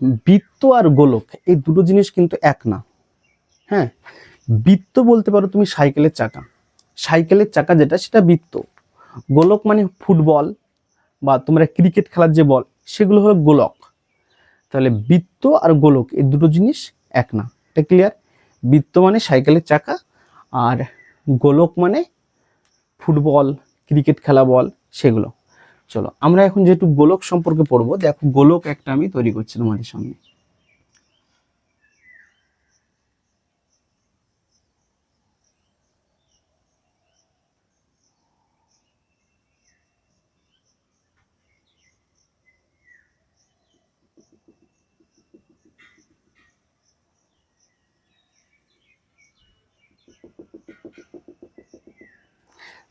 বৃত্ত আর গোলক, এই দুটো জিনিস কিন্তু এক না। হ্যাঁ বৃত্ত বলতে পারো তুমি সাইকেলের চাকা। সাইকেলের চাকা যেটা, সেটা বৃত্ত। গোলক মানে ফুটবল বা তোমরা ক্রিকেট খেলার যে বল, সেগুলো হলো গোলক। তাহলে বৃত্ত আর গোলক, এই দুটো জিনিস এক না। এটা ক্লিয়ার বৃত্ত মানে সাইকেলের চাকা আর গোলক মানে ফুটবল, ক্রিকেট খেলা বল, সেগুলো। চলো, আমরা এখন যেহেতু গোলক সম্পর্কে পড়ব, দেখো গোলক একটা আমি তৈরি করছি তোমাদের সামনে।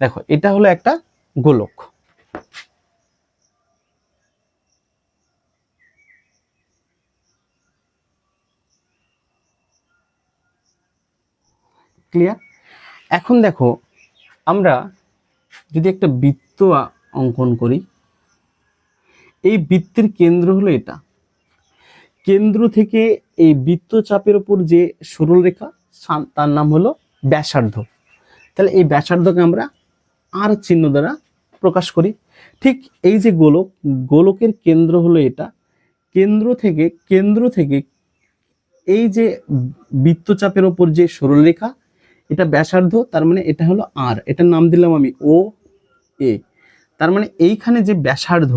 দেখো, এটা হলো একটা গোলক। ক্লিয়ার এখন দেখো, আমরা যদি একটা বৃত্ত অঙ্কন করি, এই বৃত্তের কেন্দ্র হলো এটা। কেন্দ্র থেকে এই বৃত্তচাপের উপর যে সরলরেখা সা- তার নাম হলো ব্যাসার্ধ। তাহলে এই ব্যাসার্ধকে আমরা আর চিহ্ন দ্বারা প্রকাশ করি। ঠিক এই যে গোলক, গোলকের কেন্দ্র হলো এটা। কেন্দ্র থেকে কেন্দ্র থেকে এই যে বৃত্তচাপের ওপর যে সরলরেখা এটা ব্যাসার্ধ, তার মানে এটা হলো আর এটার নাম দিলাম আমি ও এ তার মানে এইখানে যে ব্যাসার্ধ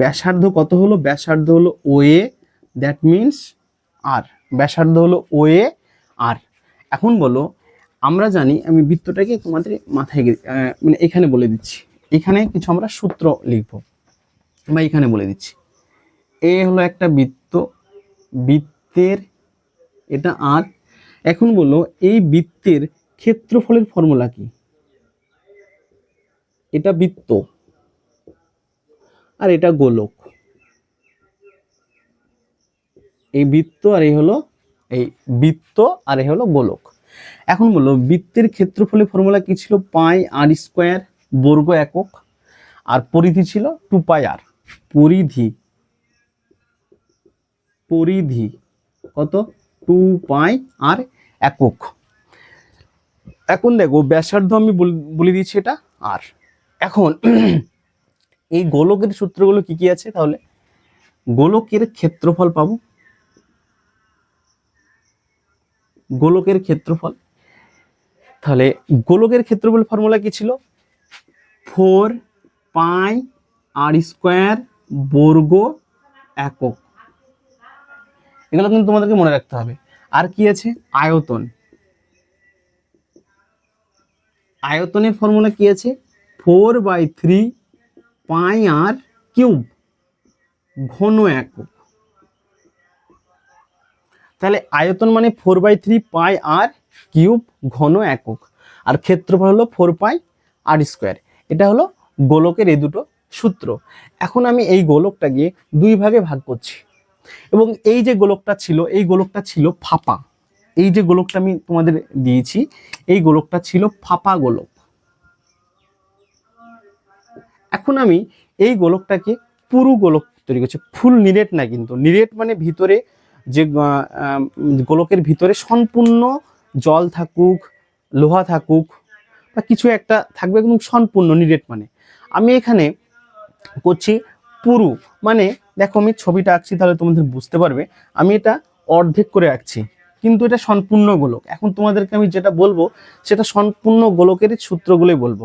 ব্যাসার্ধ কত হলো? ব্যাসার্ধ হলো ও এ দ্যাট মিনস আর ব্যাসার্ধ হলো ও এ আর এখন বলো, আমরা জানি, আমি বৃত্তটাকে তোমাদের মাথায় মানে এখানে বলে দিচ্ছি। এখানে কিছু আমরা সূত্র লিখব, বা এখানে বলে দিচ্ছি। এ হলো একটা বৃত্ত, বৃত্তের এটা আর। এখন বলো, এই বৃত্তের ক্ষেত্রফলের ফর্মুলা কি? এটা বৃত্ত। আর এটা গোলক। এই বৃত্ত আর এই হলো, এই বৃত্ত আর এই হলো গোলক। এখন বলো, বৃত্তের ক্ষেত্রফলের ফর্মুলা কি ছিল? পাই আর স্কোয়ার বর্গ একক। আর পরিধি ছিল টু পাই আর। পরিধি। পরিধি। কত? টু পাই আর একক এখন দেখো, ব্যাসার্ধ আমি বল- দিচ্ছি এটা আর। এখন এই গোলকের সূত্রগুলো কি কি আছে তাহলে? গোলকের ক্ষেত্রফল পাবো। গোলকের ক্ষেত্রফল। তাহলে গোলকের ক্ষেত্রফল ফর্মুলা কি ছিল? ফোর পাই আর স্কোয়ার বর্গ একক। এগুলো কিন্তু তোমাদেরকে মনে রাখতে হবে। আর কি আছে? আয়তন। আয়তনের ফর্মুলা কি আছে? Four by three pi r cube ঘন একক। তাহলে আয়তন মানে four by three pi r cube ঘন একক। আর ক্ষেত্রফল হলো ফোর পাই আর স্কোয়ার এটা হলো গোলকের এই দুটো সূত্র। এখন আমি এই গোলকটাকে দুই ভাগে ভাগ করছি। এবং এই যে গোলকটা ছিল, এই গোলকটা ছিল ফাঁপা। এই যে গোলকটা আমি তোমাদের দিয়েছি, এই গোলকটা ছিল ফাঁপা গোলক। এখন আমি এই গোলকটাকে পুরু গোলক তৈরি করছি। ফুল নিরেট না কিন্তু, নিরেট মানে ভিতরে যে গোলকের ভিতরে সম্পূর্ণ জল থাকুক, লোহা থাকুক, বা কিছু একটা থাকবে এবং সম্পূর্ণ নিরেট মানে। আমি এখানে করছি পুরু। মানে দেখো আমি ছবিটা আঁকছি, তাহলে তোমাদের বুঝতে পারবে। আমি এটা অর্ধেক করে আঁকছি, কিন্তু এটা সম্পূর্ণ গোলক। এখন তোমাদেরকে আমি যেটা বলব, সেটা সম্পূর্ণ গোলকের সূত্রগুলোই বলব।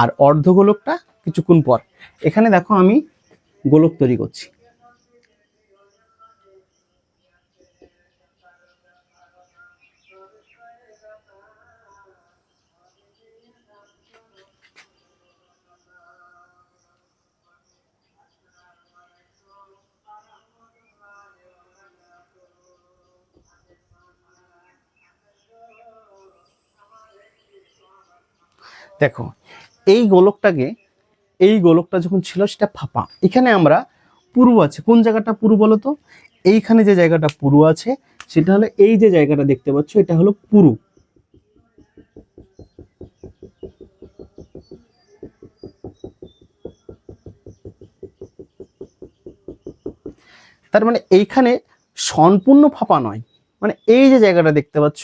আর অর্ধ গোলকটা কিছুক্ষণ পর। এখানে দেখো আমি গোলক তৈরি করছি। দেখো, এই গোলকটাকে, এই গোলকটা যখন ছিল সেটা ফাঁপা। এখানে আমরা পুরু আছে। কোন জায়গাটা পুরু বলো তো? এইখানে যে জায়গাটা পুরু আছে, সেটা হলো এই যে জায়গাটা দেখতে পাচ্ছ, এটা হলো পুরু। তার মানে এইখানে সম্পূর্ণ ফাঁপা নয়। মানে এই যে জায়গাটা দেখতে পাচ্ছ,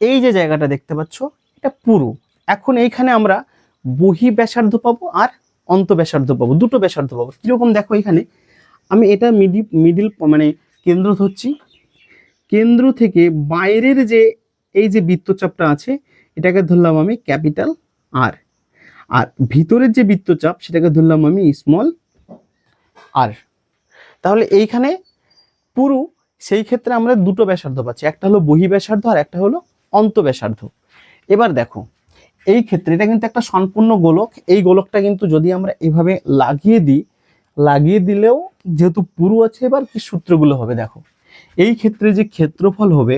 এই যে জায়গাটা দেখতে পাচ্ছ, এটা পুরো। এখন এইখানে আমরা বহি ব্যাসার্ধ পাবো আর অন্ত ব্যাসার্ধ পাবো, দুটো ব্যাসার্ধ পাবো। কীরকম দেখো এখানে, আমি এটা মিডি মিডিল মানে কেন্দ্র ধরছি। কেন্দ্র থেকে বাইরের যে, এই যে বৃত্তচাপটা আছে, এটাকে ধরলাম আমি ক্যাপিটাল আর আর ভিতরের যে বৃত্তচাপ, সেটাকে ধরলাম আমি স্মল আর তাহলে এইখানে পুরো, সেই ক্ষেত্রে আমরা দুটো ব্যাসার্ধ পাচ্ছি। একটা হলো বহি ব্যাসার্ধ আর একটা হলো অন্ত ব্যাসার্ধ এবার দেখো এই ক্ষেত্রে এটা কিন্তু একটা সম্পূর্ণ গোলক। এই গোলকটা কিন্তু যদি আমরা এভাবে লাগিয়ে দিই, লাগিয়ে দিলেও যেহেতু পুরু আছে, এবার কি সূত্রগুলো হবে দেখো। এই ক্ষেত্রে যে ক্ষেত্রফল হবে,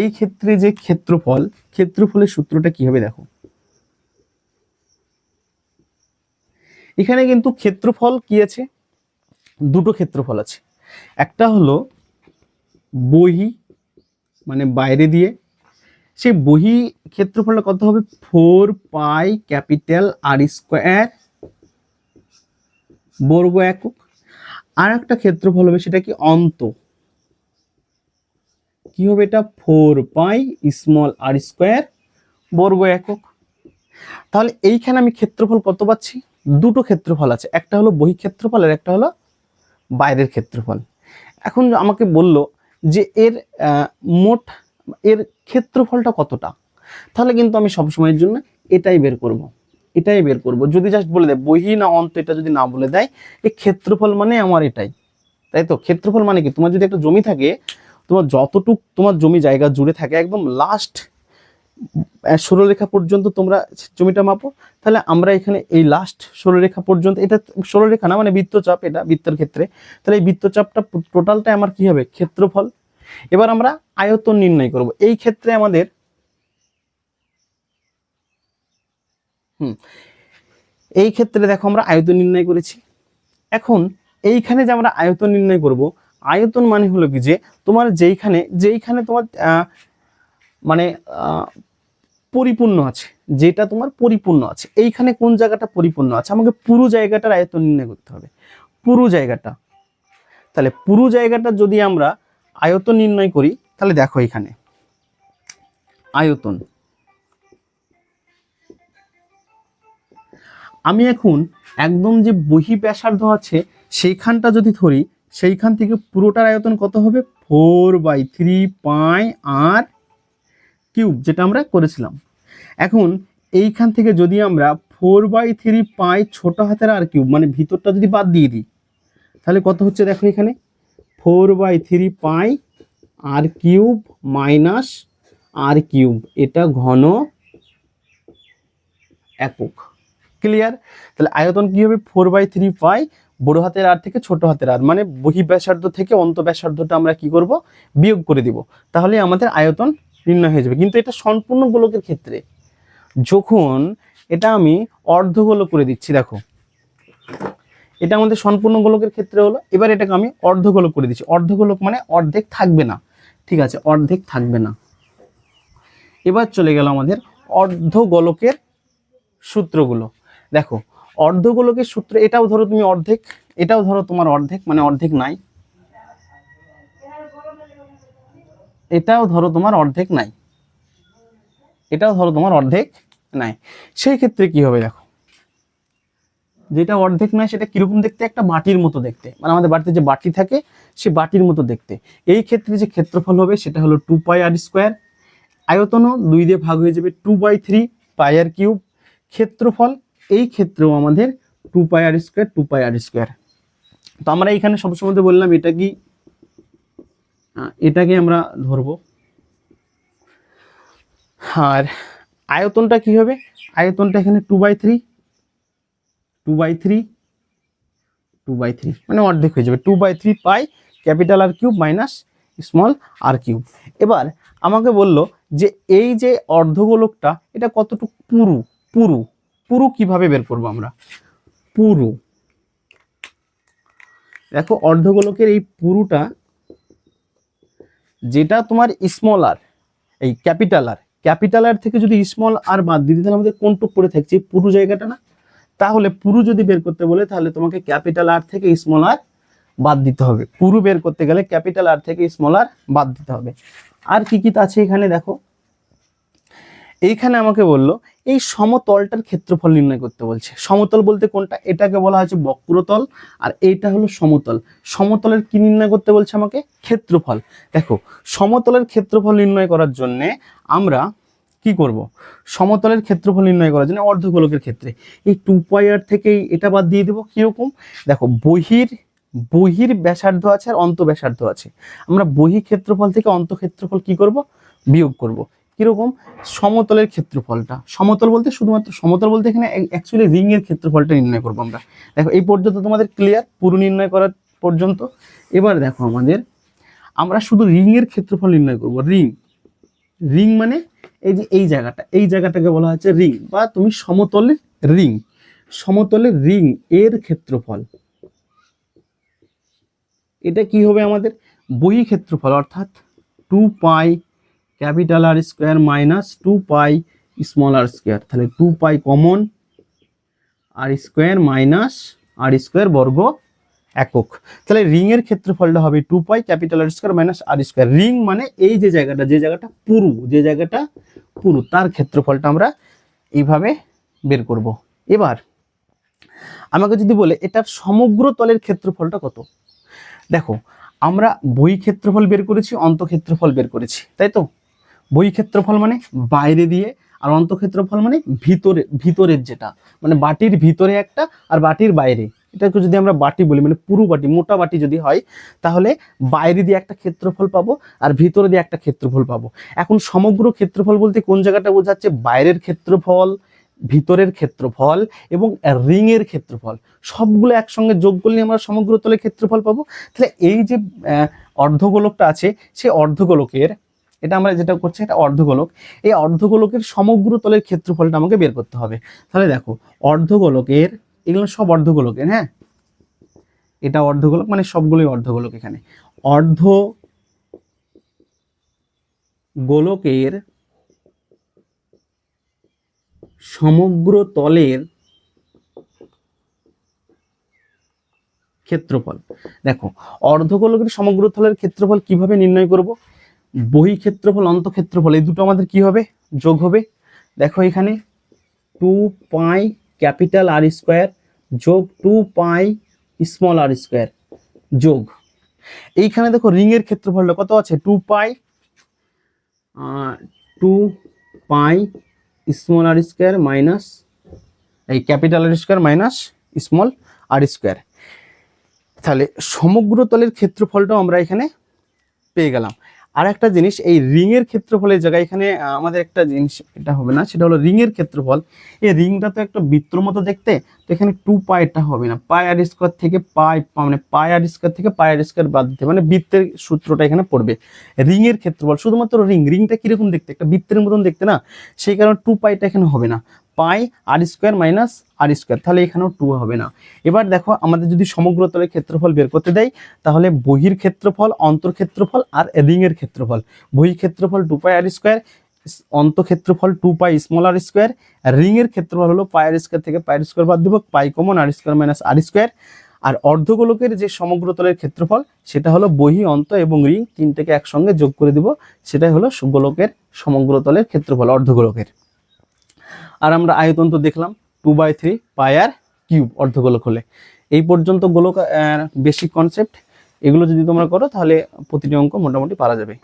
এই ক্ষেত্রে যে ক্ষেত্রফল, ক্ষেত্রফলের সূত্রটা কি হবে দেখো। এখানে কিন্তু ক্ষেত্রফল কি আছে? দুটো ক্ষেত্রফল আছে। একটা হলো বহি মানে বাইরে দিয়ে সেই বহি ক্ষেত্রফলটা কত হবে? Four pi capital r square বর্গ একক। আর একটা ক্ষেত্রফল হবে সেটা কি? অন্ত। কি হবে এটা? Four pi small r square বর্গ একক। তাহলে এইখানে আমি ক্ষেত্রফল কত পাচ্ছি? দুটো ক্ষেত্রফল আছে। একটা হলো বহি ক্ষেত্রফল আর একটা হলো বাইরের ক্ষেত্রফল। এখন আমাকে বলল যে এর মোট এর ক্ষেত্রফলটা কতটা? তাহলে কিন্তু আমি সবসময়ের জন্য এটাই বের করব। এটাই বের করব। যদি জাস্ট বলে দেয়, বহি না অন্ত এটা যদি না বলে দেয় এই ক্ষেত্রফল মানে আমার এটাই। তাই তো? ক্ষেত্রফল মানে কি? তোমার যদি একটা জমি থাকে, তোমার যতটুক তোমার জমি জায়গা জুড়ে থাকে, একদম লাস্ট সরলরেখা পর্যন্ত তোমরা জমিটা মাপো। তাহলে আমরা এখানে এই লাস্ট সরলরেখা পর্যন্ত, এটা সরলরেখা না মানে বৃত্তচাপ, এটা বৃত্তের ক্ষেত্রে। তাহলে এই বৃত্তচাপটা টোটালটা আমার কি হবে? ক্ষেত্রফল। এবার আমরা আয়তন নির্ণয় করব। এই ক্ষেত্রে আমাদের হুম, এই ক্ষেত্রে দেখো আমরা আয়তন নির্ণয় করেছি। এখন এইখানে যে আমরা আয়তন নির্ণয় করব, আয়তন মানে হলো কি যে তোমার যেইখানে যেইখানে তোমার মানে পরিপূর্ণ আছে, যেটা তোমার পরিপূর্ণ আছে। এইখানে কোন জায়গাটা পরিপূর্ণ আছে? আমাকে পুরো জায়গাটার আয়তন নির্ণয় করতে হবে। পুরো জায়গাটা। তাহলে পুরো জায়গাটা যদি আমরা আয়তন নির্ণয় করি, তাহলে দেখো এখানে। আয়তন। আমি এখন একদম যে বহি ব্যাসার্ধ আছে, সেইখানটা যদি ধরি, সেইখান থেকে পুরোটার আয়তন কত হবে? Four by three pi r cube, যেটা আমরা করেছিলাম। এখন এইখান থেকে যদি আমরা ফোর বাই থ্রি পাই ছোট হাতের আর কিউব মানে ভিতরটা যদি বাদ দিয়ে দিই, তাহলে কত হচ্ছে দেখো এখানে? Four by three pi r cube minus r cube. এটা ঘন একক। ক্লিয়ার তাহলে আয়তন কি হবে? ফোর বাই থ্রি পাই বড় হাতের আর থেকে ছোট হাতের আর। মানে বহি ব্যাসার্ধ থেকে অন্ত ব্যাসার্ধটা আমরা কি করব? বিয়োগ করে দিব। তাহলে আমাদের আয়তন নির্ণয় হয়ে যাবে। কিন্তু এটা সম্পূর্ণ গোলকের ক্ষেত্রে। যখন এটা আমি অর্ধগোলক করে দিচ্ছি, দেখো। এটা আমাদের সম্পূর্ণ গোলকের ক্ষেত্রে হলো, এবার এটাকে আমি অর্ধগোলক করে দিচ্ছি। অর্ধগোলক মানে অর্ধেক থাকবে না। ঠিক আছে, অর্ধেক থাকবে না। এবার চলে গেল আমাদের অর্ধগোলকের সূত্রগুলো। দেখো, অর্ধগোলকের সূত্র, এটাও ধরো তুমি অর্ধেক, এটাও ধরো তোমার অর্ধেক মানে অর্ধেক নাই। এটাও ধরো তোমার অর্ধেক নাই। এটাও ধরো তোমার অর্ধেক নাই। সেই ক্ষেত্রে কি হবে দেখো? যেটা অর্ধেক নয়, সেটা কীরকম দেখতে? একটা বাটির মতো দেখতে। মানে আমাদের বাড়িতে যে বাটি থাকে, সে বাটির মতো দেখতে। এই ক্ষেত্রে যে ক্ষেত্রফল হবে, সেটা হলো টু পাই আর স্কোয়ার আয়তনও দুই দিয়ে ভাগ হয়ে যাবে two by three pi r cube ক্ষেত্রফল, এই ক্ষেত্রেও আমাদের two pi r square two pi r square তো আমরা এখানে সবসময় বললাম, এটা কি? এটাকে আমরা ধরবো। আর আয়তনটা কি হবে? আয়তনটা এখানে two by three two by three two by three মানে অর্ধেক হয়ে যাবে। Two by three pi capital r cube minus small r cube এবার আমাকে বলল যে এই যে অর্ধগোলকটা, এটা কতটুকু পুরু? পুরু। পুরু কীভাবে বের করব আমরা? পুরু। দেখো, অর্ধগোলকের এই পুরুটা, যেটা তোমার স্মল আর এই ক্যাপিটাল আর ক্যাপিটাল আর থেকে যদি স্মল আর বাদ দিতে তাহলে আমাদের কোনটুক পড়ে থাকছে? পুরু জায়গাটা না? তাহলে পুরু যদি বের করতে বলে, তাহলে তোমাকে ক্যাপিটাল আর থেকে স্মল আর বাদ দিতে হবে। পুরু বের করতে গেলে ক্যাপিটাল আর থেকে স্মল আর বাদ দিতে হবে। আর কি কি আছে এখানে দেখো। এইখানে আমাকে বলল, এই সমতলটার ক্ষেত্রফল নির্ণয় করতে বলছে। সমতল বলতে কোনটা? এটাকে বলা হয়েছে বক্রতল, আর এইটা হলো সমতল। সমতলের কি নির্ণয় করতে বলছে আমাকে? ক্ষেত্রফল। দেখো, সমতলের ক্ষেত্রফল নির্ণয় করার জন্যে আমরা কি করব? সমতলের ক্ষেত্রফল নির্ণয় করার জন্য অর্ধগোলকের ক্ষেত্রে। এই টু পাই আর থেকে এটা বাদ দিয়ে দেবো। কীরকম? দেখো, বহির বহির ব্যাসার্ধ আছে আর অন্ত ব্যাসার্ধ আছে। আমরা বহি ক্ষেত্রফল থেকে অন্ত ক্ষেত্রফল কি করব? বিয়োগ করব। কীরকম? সমতলের ক্ষেত্রফলটা। সমতল বলতে শুধুমাত্র, সমতল বলতে এখানে অ্যাকচুয়ালি রিংয়ের ক্ষেত্রফলটা নির্ণয় করব আমরা। দেখো, এই পর্যন্ত তোমাদের ক্লিয়ার পুরো নির্ণয় করার পর্যন্ত। এবার দেখো আমাদের, আমরা শুধু রিংয়ের ক্ষেত্রফল নির্ণয় করব। রিং রিং মানে এই যে এই জায়গাটা, এই জায়গাটাকে বলা হচ্ছে রিং বা তুমি সমতলের রিং। সমতলের রিং এর ক্ষেত্রফল। এটা কি হবে আমাদের? বহি ক্ষেত্রফল, অর্থাৎ two pi capital r square minus two pi small r square. তাহলে two pi common r square minus r square বর্গ একক। তাহলে রিং এর ক্ষেত্রফলটা হবে two pi capital r square minus r square ring মানে এই যে জায়গাটা যে জায়গাটা পুরু, যে জায়গাটা পুরু, তার ক্ষেত্রফলটা আমরা এইভাবে বের করব। এবার আমাকে যদি বলে এটার সমগ্র তলের ক্ষেত্রফলটা কত? দেখো, আমরা বই ক্ষেত্রফল বের করেছি অন্ত ক্ষেত্রফল বের করেছি, তাই তো? বই ক্ষেত্রফল মানে বাইরে দিয়ে, আর অন্ত ক্ষেত্রফল মানে ভিতরে, ভিতরের যেটা মানে বাটির ভিতরে একটা আর বাটির বাইরে। এটাকে যদি আমরা বাটি বলি মানে পুরু বাটি, মোটা বাটি যদি হয়, তাহলে বাইরে দিয়ে একটা ক্ষেত্রফল পাবো আর ভিতরে দিয়ে একটা ক্ষেত্রফল পাবো। এখন সমগ্র ক্ষেত্রফল বলতে কোন জায়গাটা বোঝাচ্ছে? বাইরের ক্ষেত্রফল, ভিতরের ক্ষেত্রফল এবং রিং এর ক্ষেত্রফল। সবগুলো একসঙ্গে যোগ করলে আমরা সমগ্র তলের ক্ষেত্রফল পাবো। তাহলে এই যে অর্ধগোলকটা আছে সেই অর্ধগোলকের, এটা আমরা যেটা করছি, এটা অর্ধগোলক। এই অর্ধগোলকের সমগ্র তলের ক্ষেত্রফলটা আমাকে বের করতে হবে। তাহলে দেখো, অর্ধগোলকের এগুলো সব অর্ধগোলকের হ্যাঁ? এটা অর্ধগোলক মানে সবগুলোই অর্ধগোলক এখানে। অর্ধ গোলকের সমগ্র তলের ক্ষেত্রফল। দেখো অর্ধগোলকের সমগ্র তলের ক্ষেত্রফল কীভাবে নির্ণয় করব? বহি ক্ষেত্রফল, অন্ত ক্ষেত্রফল, এই দুটো আমাদের কি হবে? যোগ হবে। দেখো এখানে two pi capital r square যোগ two pi small r square যোগ। এইখানে দেখো রিং এর ক্ষেত্রফলটা কত আছে? Two pi two pi small r square minus, এই capital r square minus small r square. তাহলে সমগ্র তলের ক্ষেত্রফলটাও আমরা এখানে পেয়ে গেলাম। আর একটা জিনিস, এই রিং এর ক্ষেত্রফলের জায়গায় এখানে আমাদের একটা জিনিস এটা হবে না, সেটা হলো রিং এর ক্ষেত্রফল। এই রিংটা তো একটা বৃত্তর মতো দেখতে, তো এখানে টু পাইটা হবে না পাই আর স্কোয়ার থেকে পাই মানে পাই আর স্কোয়ার থেকে পাই আর স্কোয়ার বাদ দিতে মানে বৃত্তের সূত্রটা এখানে পড়বে। রিং এর ক্ষেত্রফল, শুধুমাত্র রিং, রিংটা কীরকম দেখতে, একটা বৃত্তের মতন দেখতে না, সেই কারণে টু পাইটা এখানে হবে না। Pi r square minus r square তাহলে এখানেও টু হবে না। এবার দেখো, আমাদের যদি সমগ্র তলের ক্ষেত্রফল বের করতে দেয় তাহলে বহির ক্ষেত্রফল, অন্তর ক্ষেত্রফল আর রিং এর ক্ষেত্রফল। বহির ক্ষেত্রফল টু পাই আর স্কোয়ার অন্ত ক্ষেত্রফল two pi small r square ring এর ক্ষেত্রফল হলো পাই আর স্কোয়ার থেকে পাই আর স্কোয়ার বাদ দেবো pi common r square minus r square আর অর্ধগোলকের যে সমগ্র তলের ক্ষেত্রফল, সেটা হলো বহি, অন্ত এবং রিং তিনটাকে একসঙ্গে যোগ করে দিব, সেটাই হলো গোলকের সমগ্র তলের ক্ষেত্রফল, অর্ধগোলকের। আর আমরা আয়তন তো দেখলাম two by three pi r cube অর্ধগোলক হলে। এই পর্যন্ত গোলক বেসিক কনসেপ্ট এগুলো যদি তোমরা করো, তাহলে প্রতিটি অঙ্ক মোটামুটি পারা যাবে।